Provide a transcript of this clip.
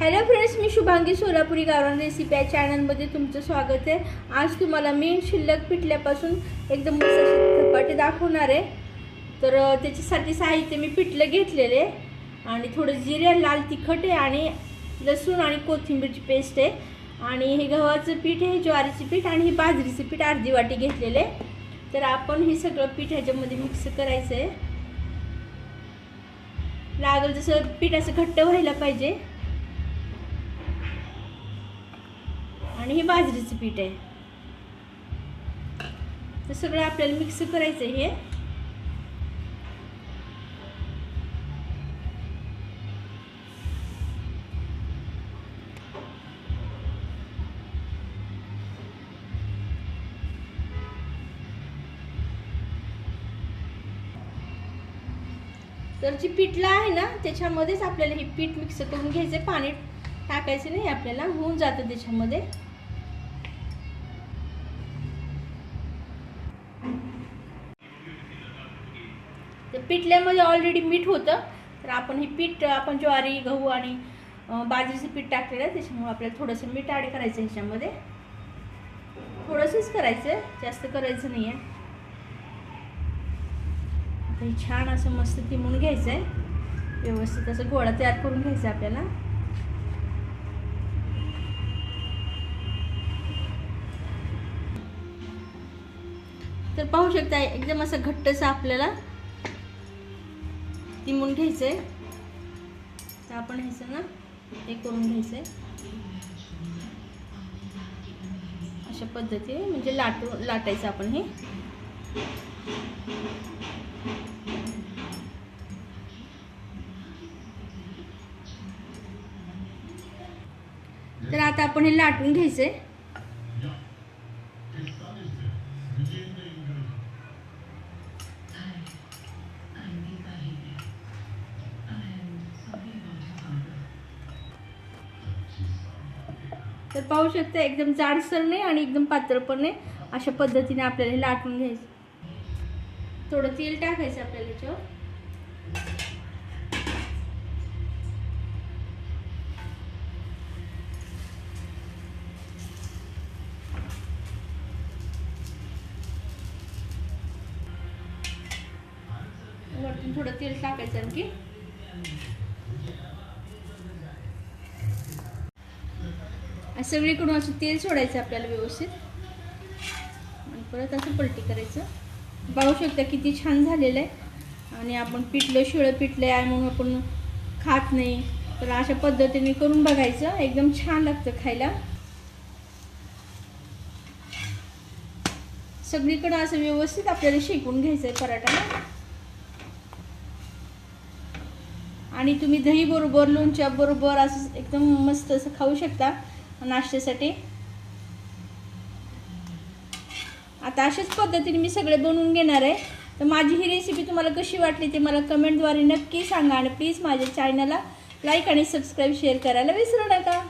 Hello friends मी शुभांगी सोलापुरी गावरान recipe या चॅनलमध्ये तुमचं स्वागत आहे. आज तुम्हाला मी शिल्लक पिठल्यापासून एकदम मस्त धपाटे दाखवणार आहे. तर त्याच्यासाठी साहित्य मी पिठलं घेतलेले आणि थोडं जिरे लाल तिखट आहे आणि लसूण आणि कोथिंबीरची पेस्ट आहे. आणि हे गव्हाचं पीठ आहे ज्वारीचे पीठ आणि हे बाजरीचं पीठ अर्धी वाटी घेतलेले आहे. तर आपण हे सगळं पीठ ह्याच्यामध्ये मिक्स करायचं आहे. लागल जसं पीठ असं घट्ट व्हायला पाहिजे. आणि हे बाजरीचं पीठ आहे. तर सगळं आपल्याला मिक्स करायचं आहे हे. तर जी पीठला आहे ना त्याच्यामध्येच आपल्याला हे पीठ मिक्स करून घ्यायचं पाणी टाकायचं नाही आपल्याला होऊन जातं त्याच्यामध्ये. तर पिठल्यामध्ये ऑलरेडी मीठ होतं. तर आपण हे पीठ आपण ज्वारी गहू आणि बाजरीचं पीठ टाकलेलं आहे. त्याच्यामुळे आपल्याला थोडंसं मीठ ॲड करायचं ह्याच्यामध्ये. थोडंसंच करायचं. जास्त करायचं नाही आहे हे छान असं मस्त तिमून घ्यायचं आहे व्यवस्थित असं गोळा तयार करून घ्यायचा आहे आपल्याला. तर पाहू शकता एकदम असं घट्टसं आपल्याला तिमून घ्यायचं आहे तर आपण ह्याचं ना हे करून घ्यायचं आहे अशा पद्धतीने म्हणजे लाटू लाटायचं आपण हे. तर आता आपण हे लाटून घ्यायचं आहे तर पाहू शकता एकदम जाडसर नाही आणि एकदम पातळ पण नाही. अशा पद्धतीने आपल्याला हे लाटून घ्यायचं. थोडं तेल टाकायचं आपल्याला याच्यावर. वरतून थोडं तेल टाकायचं आणखी. आणि सगळीकडून असं तेल सोडायचं आपल्याला व्यवस्थित. आणि परत असं पलटी करायचं. पाहू शकता किती छान झालेलं आहे. आणि आपण पिठलं शिळं पिठलं आहे म्हणून आपण खात नाही. तर अशा पद्धतीने करून बघायचं. एकदम छान लागतं खायला. सगळीकडं असं व्यवस्थित आपल्याला शेकून घ्यायचं आहे पराठा. आणि तुम्ही दही बरोबर लोणच्या बरोबर असं एकदम मस्त असं खाऊ शकता. नाश्त्यासाठी. आता अशाच पद्धतीने मी सगळे बनवून घेणार आहे. तर माझी ही रेसिपी तुम्हाला कशी वाटली ते मला कमेंटद्वारे नक्की सांगा आणि प्लीज माझ्या चॅनलला लाईक आणि सबस्क्राईब शेअर करायला विसरू नका.